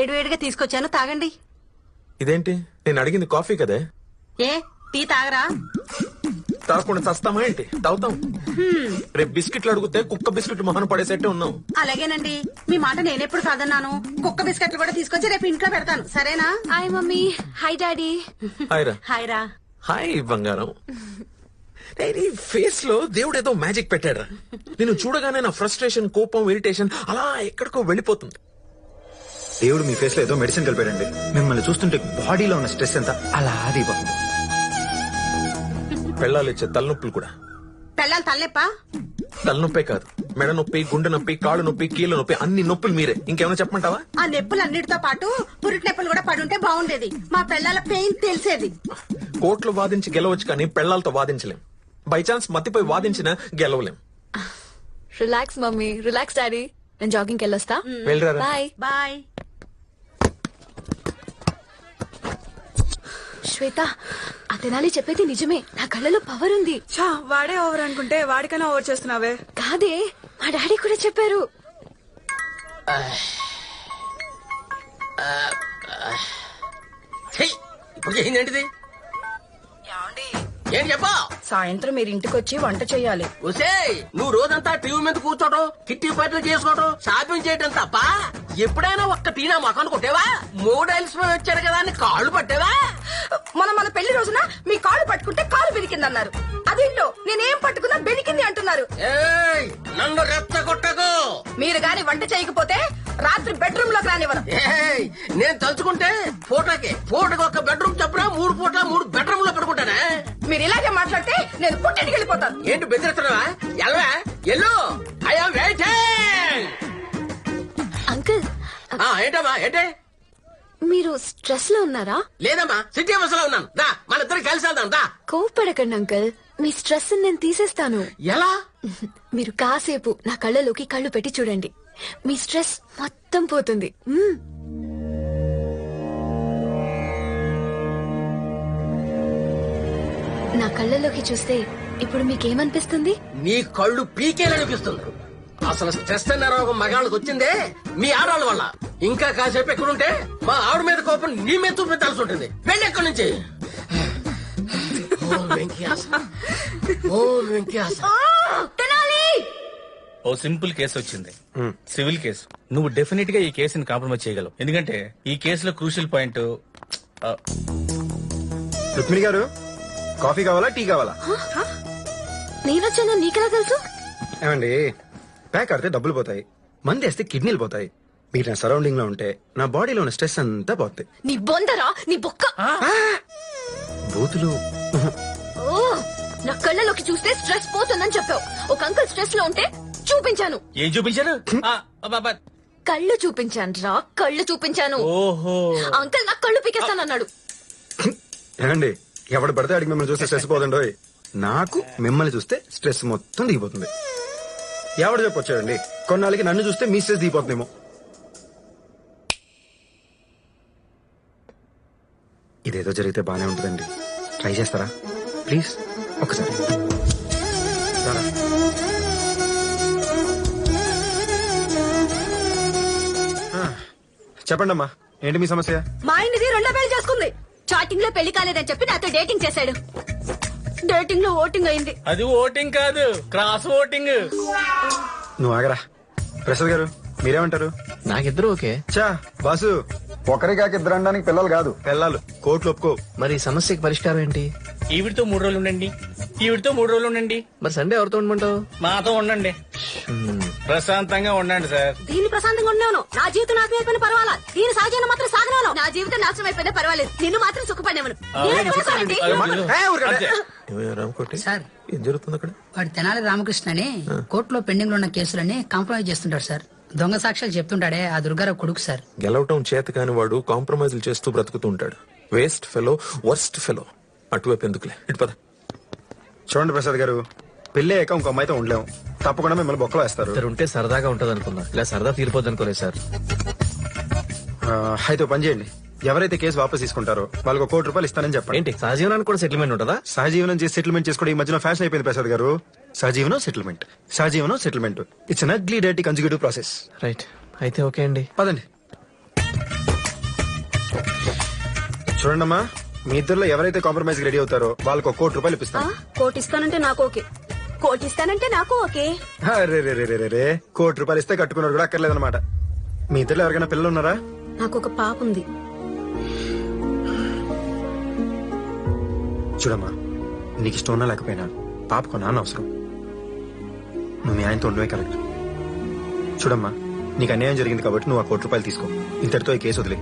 వేడివేడిగా తీసుకొచ్చాను తాగండి. ఇదేంటి? నేను అడిగింది కాఫీ కదే. ఏ టీ తాగరా? తాగకుండా చస్తామా ఏంటి? తాగుతాం. రేపు బిస్కెట్లు అడిగితే కుక్క బిస్కెట్ మొహన పడేసేట్టే ఉన్నాం. అలాగేనండి. మీ మాట నేనెప్పుడు కాదన్నాను. కుక్క బిస్కెట్లు కూడా తీసుకొచ్చి రేపు ఇంట్లో పెడతాను. సరేనా? Hi mummy. Hi daddy. Hi రా హాయ్ రా హాయ్ బంగారం నీ ఫేస్లో దేవుడు ఏదో మ్యాజిక్ పెట్టాడు నేను చూడగానే నా ఫ్రస్ట్రేషన్ కోపం ఇరిటేషన్ అలా ఎక్కడికో వెళ్ళిపోతుంది. దేవుడు మీ ఫేస్లో ఏదో మెడిసిన్ కలిపాడండి. మిమ్మల్ని చూస్తుంటే బాడీలో ఉన్న స్ట్రెస్ ఎంత అలా దిగిపోతుంది పెళ్ళాలు ఇచ్చే తలనొప్పులు కూడా. పెళ్ళాలి తల్లెప్ప తలనొప్పే కాదు. మెడ నొప్పి గుండె నొప్పి కాళ్ళు నొప్పి కీళ్ళ నొప్పి అన్ని నొప్పులు మీరే. ఇంకేమైనా చెప్పమంటావా? ఆ నొప్పులు అన్నిటితో పాటు పురిటి నొప్పులు కూడా పడుంటే బాగుండేది. మా పెళ్ళాల పెయిన్ తెలిసేది. కోర్టులో వాదించి గెలవచ్చు కానీ పెళ్ళాలతో వాదించలేం. బై ఛాన్స్ మత్తిపోయి వాదించినా గెలవలేం. Relax mummy. రిలాక్స్ డాడీ నేను జాగింగ్కి వెళ్ళొస్తా. వెళ్ళరా బాయ్ బాయ్ శ్వేత ఆ తెనాలి చెప్పేది నిజమే. నా కళ్ళలో పవర్ ఉంది. ఛా వాడే ఓవర్ అనుకుంటే వాడికైనా ఓవర్ చేస్తున్నావే. కాదే మా డాడీ కూడా చెప్పారు. చెయ్ ఇప్పుడు చేసిందేంటిది? ఏంటి చెప్పా? సాయంత్రం మీరు ఇంటికి వచ్చి వంట చేయాలి ఒసే నువ్వు రోజంతా టీవీ మీద కూర్చోటం కిట్టి పాటలు చేసుకోవటం షాపింగ్ చేయటం తప్ప ఎప్పుడైనా ఒక్క టీనా మొఖం కొట్టేవా మూడు అలసిపోయి వచ్చాడు కదా అని కాళ్ళు పట్టేవా? మన మన పెళ్ళి రోజున మీ కాళ్ళు పట్టుకుంటే కాలు బెనికిందన్నారు అదేంటో నేనేం పట్టుకున్నా బెనికింది అంటున్నారు. ఏయ్ నన్ను రెచ్చగొట్టకు. మీరు గాని వంట చేయకపోతే రాత్రి బెడ్రూమ్లోకి రానివ్వను. ఏయ్ నేను తలుచుకుంటే ఫోటోకి ఫోటోకి ఒక బెడ్రూమ్ చెప్పరా మూడు ఫోటో మూడు బెడ్రూమ్లో పెట్టుకుంటానే మీరు ఇలాగే మాట్లాడితే నేను పుట్టింటికి వెళ్ళిపోతాను. ఏంటి బెదిరిస్తున్నావా? ఎల్వా? ఎల్లు? ఐఎమ్ వెయిటింగ్ ఏంటమ్మా ఏంటి? మీరు స్ట్రెస్లో ఉన్నారా? లేదమ్మా సిటీ బస్లో ఉన్నాను. దా మన ఇద్దరు కలిసి వెళ్దాం దా. కోపడకండి అంకుల్. మీ స్ట్రెస్ నేను తీసేస్తాను. ఎలా? మీరు కాసేపు నా కళ్ళలోకి కళ్ళు పెట్టి చూడండి. మీ స్ట్రెస్ మొత్తం పోతుంది. నా కళ్ళలోకి చూస్తే ఇప్పుడు మీకేమనిపిస్తుంది? నీ కళ్ళు పీకేలనిపిస్తుంది అసలు స్ట్రెస్ అనే రోగం మగాళ్ళకి వచ్చిందే మీ ఆడవాళ్ళ వల్ల. ఇంకా కాసేపు ఎక్కడుంటే మా ఆవిడ మీద కోపం నీ మీద చూపించాల్సి ఉంటుంది వెళ్ళి ఎక్కడి నుంచి? ఓ వెంకయాస. ఓ వెంకయాస. ఓ సింపుల్ కేసు వచ్చింది. Civil case. నువ్వు డెఫినెట్గా ఈ కేసుని కాంప్రమైజ్ చేయగలవు. ఎందుకంటే ఈ కేసులో క్రూషియల్ పాయింట్ రుక్మిణి గారు కాఫీ కావాలా టీ కావాలా? నేనొచ్చాను నీకెలా తెలుసు? ఏమండి ప్యాక్ ఆడితే డబ్బులు పోతాయి. మంది వేస్తే కిడ్నీలు పోతాయి. మీరు నా సరౌండింగ్లో ఉంటే నా బాడీలో ఉన్న స్ట్రెస్ అంతా పోతాయి నీ బొందరా? నీ బొక్క? బూతులు. ఓ నా కళ్ళలోకి చూస్తే స్ట్రెస్ పోతుందని చెప్పావు. ఒక అంకుల్ స్ట్రెస్లో ఉంటే చూపించాను. ఏం చూపించారు? అబ్బబ్బా. కళ్ళు చూపించాను రా కళ్ళు చూపించాను. ఓహో. అంకుల్ నా కళ్ళు పీకేస్తానన్నాడు ఏమండి ఎవడు పడితే అడిగి మిమ్మల్ని చూస్తే స్ట్రెస్ పోదండి నాకు మిమ్మల్ని చూస్తే స్ట్రెస్ మొత్తం దిగిపోతుంది. ఎవడు చెప్పొచ్చాడండి కొన్నాళ్ళకి నన్ను చూస్తే మిస్సెస్ స్ట్రెస్ దిగిపోతుందేమో. ఇదేదో జరిగితే బానే ఉంటుందండి. ట్రై చేస్తారా? ప్లీజ్ ఒకసారి. చెప్పండమ్మా ఏంటి మీ సమస్య? మా ఇంటిది రెండో పెళ్ళి చేసుకుంది. చాటింగ్లో పెళ్ళి కాలేదని చెప్పి నాతో డేటింగ్ చేశాడు. డేటింగ్లో ఓటింగ్ అయింది. అది ఓటింగ్ కాదు క్రాస్ ఓటింగ్. నువ్వు ఆగరా. ప్రసాద్ గారు మీరేమంటారు? నాకిద్దరు ఓకే. చా బాసు ఒకరి కాక ఇద్దరు అనడానికి పిల్లలు కాదు. పిల్లలు కోట్లు ఒప్పుకో. మరి ఈ సమస్యకి పరిష్కారం ఏంటి? ఈవిడితో మూడు రోజులు ఉండండి. ఈవిడితో మూడు రోజులు ఉండండి. మరి సండే ఎవరితో ఉండమంటావు? మాతో ఉండండి. ప్రశాంతంగా ఉండండి సార్. దీన్ని ప్రశాంతంగా ఉన్నాను నా జీవితం నాశనం అయిపోయిన పర్వాలా? దీని సహజాన్ని మాత్రం సాగనాను నా జీవితం నాశనం అయిపోయినా పర్వాలేదు. నిన్ను మాత్రం సుఖపడేవను. ఏ, ఊరకండి. అంతే. ఏమయ్య రామకోటి సార్. ఏం జరుగుతుంది అక్కడ? వాడు తెనాలి రామకృష్ణ అని కోర్టులో పెండింగ్లో ఉన్న కేసులని కాంప్రమైజ్ చేస్తుంటాడు సార్. దొంగ సాక్ష్యాలు చెప్తుంటాడే ఆ దుర్గారావు కొడుకు సార్. గెలవటం చేత కాని వాడు కాంప్రమైజ్లు చేస్తూ బ్రతుకుతూ ఉంటాడు. Waste fellow worst fellow. అటువైపు ఎందుకులే? ఇటు పద. చూడండి ప్రసాద్ గారు పెళ్ళి అయ్యాక ఇంకో అమ్మాయితో ఉండలేము తప్పకుండా మిమ్మల్ని బొక్కలో వేస్తారు. ఇద్దరు ఉంటే సరదాగా ఉంటది అనుకున్నా ఇలా సరదా తీరిపోద్ది అనుకోలేదు సార్. ఆ, అయితే ఓ పని చేయండి. ఎవరైతే కేసు వాపస్ తీసుకుంటారో వాళ్ళకి ఒక కోటి రూపాయలు ఇస్తానని చెప్పండి. ఏంటి సహజీవనానికి కూడా సెటిల్మెంట్ ఉంటుందా? సహజీవనం చేసి సెటిల్మెంట్ చేసుకోవడం ఈ మధ్యన ఫ్యాషన్ అయిపోయింది ప్రసాద్ గారు. సహజీవనం సెటిల్మెంట్ సహజీవనం సెటిల్మెంట్ ఇట్స్ అన్ అగ్లీ డైటీ కన్సిక్యూటివ్ ప్రాసెస్ రైట్ అయితే ఓకే అండి. పదండి. చూడండమ్మా మీ ఇద్దరులో ఎవరైతే కాంప్రమైజ్ రెడీ అవుతారో వాళ్ళకి ఒక కోటి రూపాయలు ఇప్పిస్తాను. కోటి ఇస్తానంటే నాకు ఓకే. కోటి ఇస్తానంటే నాకు ఓకే. అరే రే రే రే రే కోటి రూపాయలు ఇస్తే కట్టుకున్నారు కూడా అక్కర్లేదన్నమాట. మీ ఇద్దరు ఎవరికైనా పిల్లలు ఉన్నారా? నాకు ఒక పాప ఉంది. చూడమ్మా నీకు ఇష్టం ఉన్నా లేకపోయినా పాపకు నాన్న అవసరం. నువ్వు మీ ఆయనతో ఉండవే కరెక్ట్. చూడమ్మా నీకు అన్యాయం జరిగింది కాబట్టి నువ్వు ఆ కోటి రూపాయలు తీసుకో. ఇంతటితో ఈ కేసు వదిలే.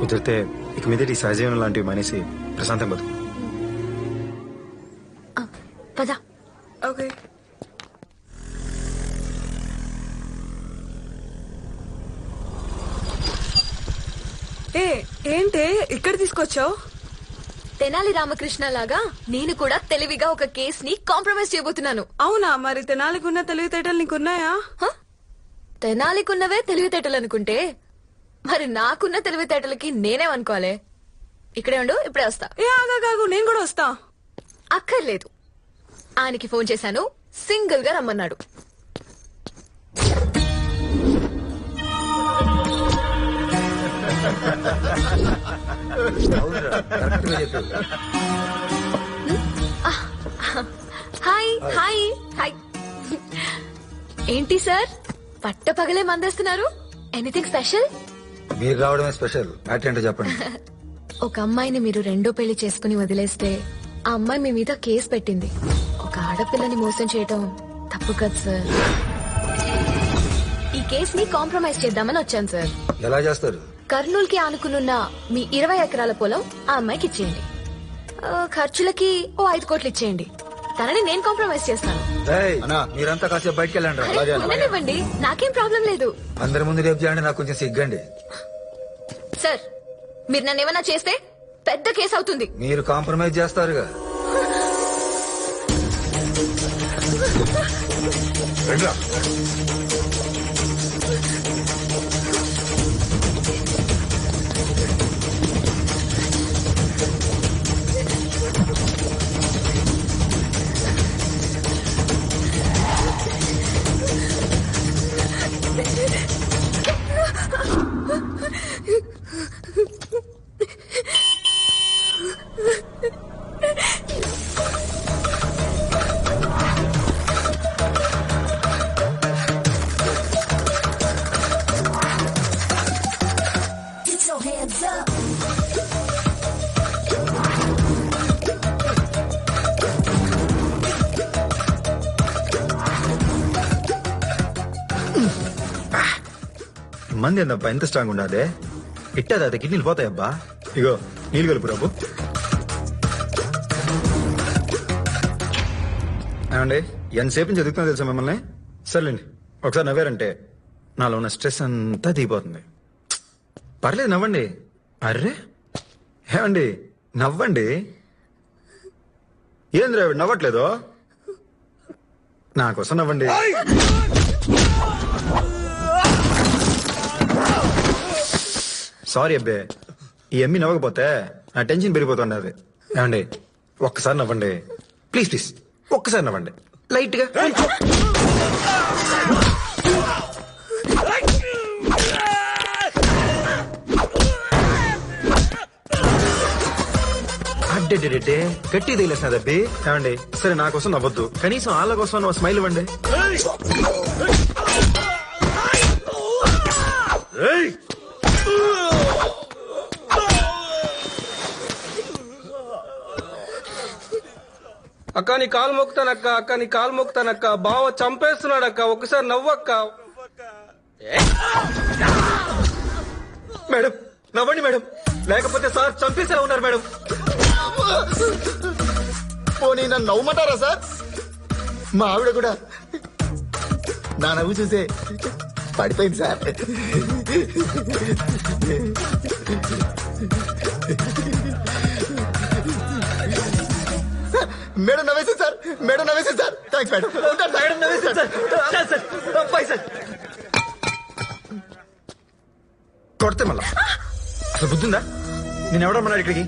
కుదిరితే ఇక మీద ఈ సహజీవనం లాంటివి మానేసి ప్రశాంతం బతుకు. పద. ఓకే ఏ ఏంటే ఇక్కడ తీసుకొచ్చావు? తెనాలి రామకృష్ణ లాగా నేను కూడా తెలివిగా ఒక కేస్ని కాంప్రమైజ్ చేయబోతున్నాను. అవునా మరి తెనాలికున్న తెలివితేటలు నీకున్నాయా? హ? తెనాలికున్నవే తెలివితేటలు అనుకుంటే మరి నాకున్న తెలివితేటలకి నేనేమనుకోవాలి ఇక్కడే ఉండు ఇప్పుడే వస్తా. ఏ ఆగాగాగు నేను కూడా వస్తా. అక్కర్లేదు. ఆయనకి ఫోన్ చేశాను. సింగిల్గా రమ్మన్నాడు. Hi hi hi. ఏంటి సార్? పట్ట పగలే మందేస్తున్నారు? Anything special? మీరు రావడమే స్పెషల్. చెప్పండి. ఒక అమ్మాయిని మీరు రెండో పెళ్ళి చేసుకుని వదిలేస్తే ఆ అమ్మాయి మీ మీద కేసు పెట్టింది. ఆడపిల్లని మోసం చేయటం తప్పు కదా సార్. ఈ కేసుని కాంప్రమైజ్ చేద్దామని వచ్చాను సార్. ఎలా చేస్తారు? కర్నూలు కి ఆనుకునున్న మీ ఇరవై ఎకరాల పొలం ఆ అమ్మాయికి ఇచ్చేయండి. ఆ, ఖర్చులకి ఓ ఐదు కోట్లు ఇచ్చేయండి. తనని నేను కాంప్రమైజ్ చేస్తాను. అన్నా మీరంతా కాసేపు బయటకు వెళ్ళండి అరే, ఉండనివ్వండి. నాకేం ప్రాబ్లం లేదు. అందరి ముందు రేపు చేయండి నాకు కొంచెం సిగ్గండి. సార్ మీరు నన్ను ఏమైనా చేస్తే పెద్ద కేసు అవుతుంది. మీరు కాంప్రమైజ్ చేస్తారుగా. Regla. మంది ఏందబ్బా ఎంత స్ట్రాంగ్ ఉండదే ఇట్టదా అది? కిడ్నీలు పోతాయబ్బా ఇగో నీళ్ళు కలుపు రాబు. ఏమండి ఎంతసేపు నుంచి చదువుతున్నా తెలుసా మిమ్మల్ని? సర్లేండి ఒకసారి నవ్వారంటే నాలో ఉన్న స్ట్రెస్ అంతా దిగిపోతుంది. పర్లేదు నవ్వండి. అర్రే? ఏమండి నవ్వండి. ఏంద్రా ఆవిడ నవ్వట్లేదు? నా కోసం నవ్వండి. సారీ అబ్బే. ఈ ఎమ్మి నవ్వకపోతే నా టెన్షన్ పెరిగిపోతుండది. ఏమండి? ఒక్కసారి నవ్వండి. ప్లీజ్ ప్లీజ్ ఒక్కసారి నవ్వండి. లైట్గా. అడ్డెడ్డెడ్డే గట్టి తగిలేసినది అబ్బి ఏమండి? సరే నా కోసం నవ్వద్దు. కనీసం వాళ్ళ కోసం స్మైల్ ఇవ్వండి. అక్క నీ కాలు మొక్కుతానక్క అక్క నీ కాలు మొక్కుతానక్క బావ చంపేస్తున్నాడక్క ఒకసారి నవ్వక్క. మేడం నవ్వండి మేడం. లేకపోతే సార్ చంపేసే ఉన్నారు మేడం. పోనీ నన్ను నవ్వమంటారా సార్? మా ఆవిడ కూడా నా నవ్వు చూసే పడిపోయింది సార్ సార్, మేడం నవ్వేసింది సార్. మేడం నవ్వేసింది సార్. థ్యాంక్స్ మేడం ఉంటాను. మేడం నవ్వేశారు సార్. Sir, sir. కొడితే మళ్ళా. అసలు బుద్ధిందా? నేను ఎవడమ్మన్నాడు ఇక్కడికి?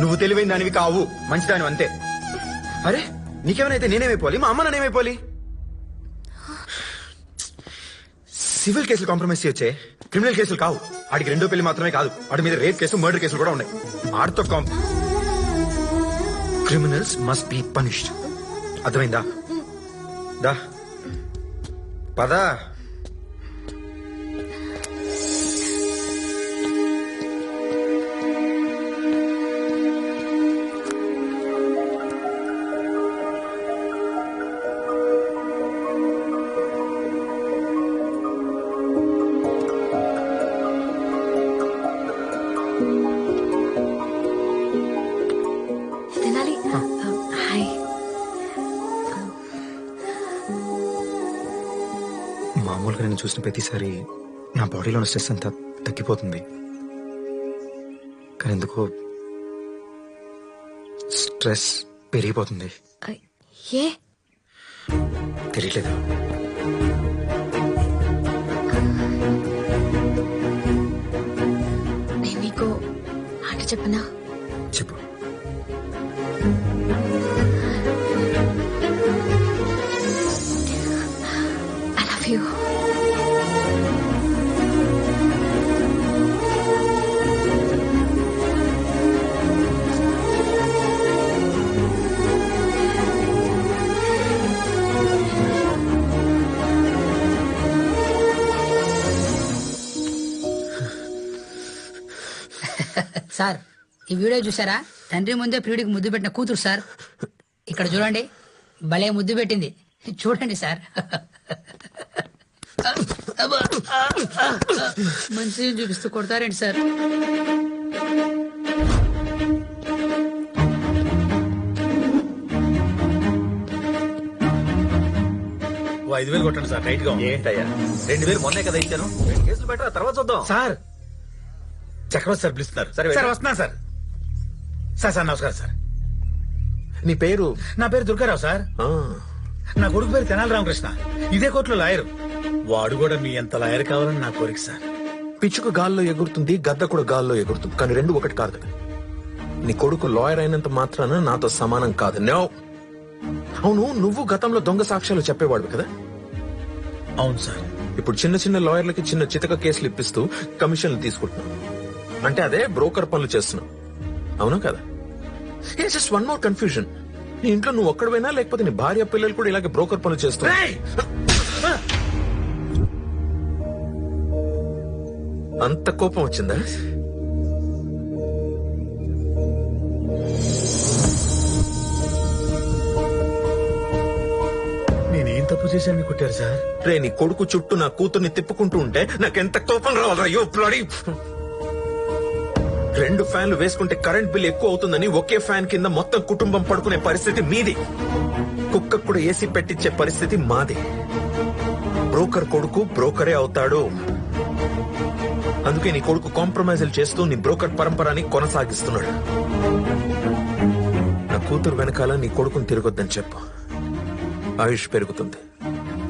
నువ్వు తెలివైన దానివి కావు. మంచిదాని అంతే. అరే నీకేమైనా నేనేమైపోవాలి మా అమ్మ నేనేమైపోవాలి సివిల్ కేసులు కాంప్రమైజ్ చేయొచ్చే. క్రిమినల్ కేసులు కావు. ఆడికి రెండో పెళ్ళి మాత్రమే కాదు. వాడి మీద రేప్ కేసు మర్డర్ కేసులు కూడా ఉన్నాయి. ఆడితో కాం క్రిమినల్స్ మస్ట్ బి పనిష్డ్ అర్థమైందా? దా. పదా. నేను చూసిన ప్రతిసారి నా బాడీలో ఉన్న స్ట్రెస్ అంతా తగ్గిపోతుంది. కానీ ఎందుకో స్ట్రెస్ పెరిగిపోతుంది. ఏ? తెలియట్లేదు నేను నీకు మాట చెప్పనా? సార్ ఈ వీడియో చూసారా? తండ్రి ముందే ప్రియుడికి ముద్దు పెట్టిన కూతురు సార్. ఇక్కడ చూడండి భలే ముద్దు పెట్టింది. చూడండి సార్. మంచి చూపిస్తూ కొడతారేంటి సార్? ఐదు వేలు కొట్టండి సార్ టైట్గా ఉంది. ఏంటయ్యా? రెండు వేలు మొన్నే కదా ఇచ్చాను. రెండు కేసులు బెటర్ తర్వాత చూద్దాం. సార్ చక్రవర్తి సార్ పిలుస్తున్నారు. సరే. సార్ వస్తున్నా సార్. సార్ సార్ నమస్కారం సార్. నీ పేరు? నా పేరు దుర్గారావు సార్. నా కొడుకు పేరు తెనాలి రామకృష్ణ. ఇదే కోర్టులో లాయరు. వాడు కూడా మీ ఎంత లాయర్ కావాలని నా కోరిక సార్. పిచ్చుక గాల్లో ఎగురుతుంది గద్ద కూడా గాల్లో ఎగురుతుంది. కానీ రెండు ఒకటి కాదు. నీ కొడుకు లాయర్ అయినంత మాత్రాన నాతో సమానం కాదు. నో. అవును నువ్వు గతంలో దొంగ సాక్ష్యాలు చెప్పేవాడు కదా? అవును సార్. ఇప్పుడు చిన్న చిన్న లాయర్లకి చిన్న చితక కేసులు ఇప్పిస్తూ కమిషన్లు తీసుకుంటున్నావు. అంటే అదే బ్రోకర్ పనులు చేస్తున్నావు. అవునా కదా? ఏ జస్ట్ వన్ మోర్ కన్ఫ్యూజన్ నీ ఇంట్లో నువ్వు ఒక్కడవేనా లేకపోతే నీ భార్య పిల్లలు కూడా ఇలాగే బ్రోకర్ పనులు చేస్తున్నావు. రేయ్! అంత కోపం వచ్చిందా? నేనేం తప్పు చేశాను కొట్టారు సార్? రే నీ కొడుకు చుట్టూ నా కూతుర్ని తిప్పుకుంటూ ఉంటే నాకెంత కోపం రావాలా రెండు ఫ్యాన్లు వేసుకుంటే కరెంట్ బిల్ ఎక్కువ అవుతుందని ఒకే ఫ్యాన్ కింద మొత్తం కుటుంబం పడుకునే పరిస్థితి మీది. కుక్క కూడా ఏసీ పెట్టించే పరిస్థితి మాది. బ్రోకర్ కొడుకు బ్రోకరే అవుతాడు. అందుకే నీ కొడుకు కాంప్రమైజులు చేస్తూ నీ బ్రోకర్ పరంపరని కొనసాగిస్తున్నాడు. నా కూతురు వెనకాల నీ కొడుకుని తిరగొద్దని చెప్పు. ఆయుష్ పెరుగుతుంది.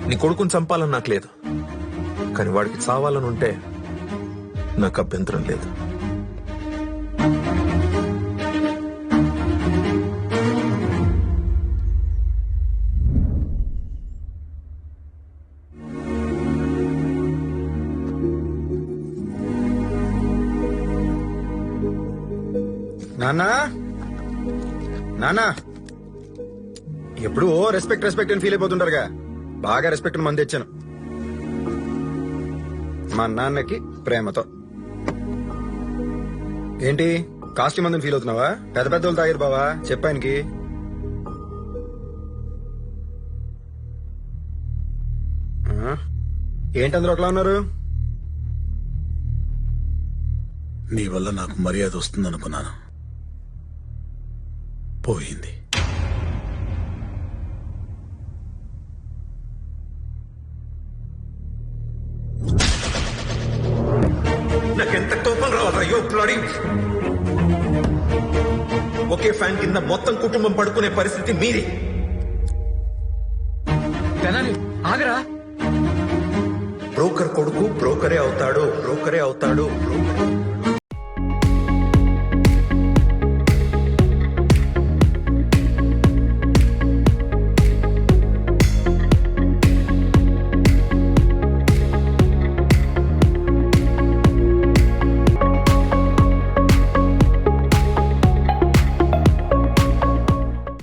నీ కొడుకుని చంపాలని నాకు లేదు. కానీ వాడికి చావాలని ఉంటే నాకు అభ్యంతరం లేదు. నాన్నా? నాన్నా? ఎప్పుడు ఓ రెస్పెక్ట్ రెస్పెక్ట్ అని ఫీల్ అయిపోతుంటారుగా. బాగా రెస్పెక్ట్ మంది తెచ్చాను. మా నాన్నకి ప్రేమతో. ఏంటి? కాస్ట్యూమ్ మందని ఫీల్ అవుతున్నావా? పెద్ద పెద్ద వాళ్ళు తాగారు బావా. చెప్పానికి ఏంటి అందరూ ఒకలా ఉన్నారు? నీ వల్ల నాకు మర్యాద వస్తుందనుకున్నాను. పోయింది. నాకెంత కోపం రావాలి అయ్యో బ్లడీ ఒకే ఫ్యాన్ కింద మొత్తం కుటుంబం పడుకునే పరిస్థితి మీది. ఆగరా? బ్రోకర్ కొడుకు బ్రోకరే అవుతాడు బ్రోకరే అవుతాడు బ్రోకరే.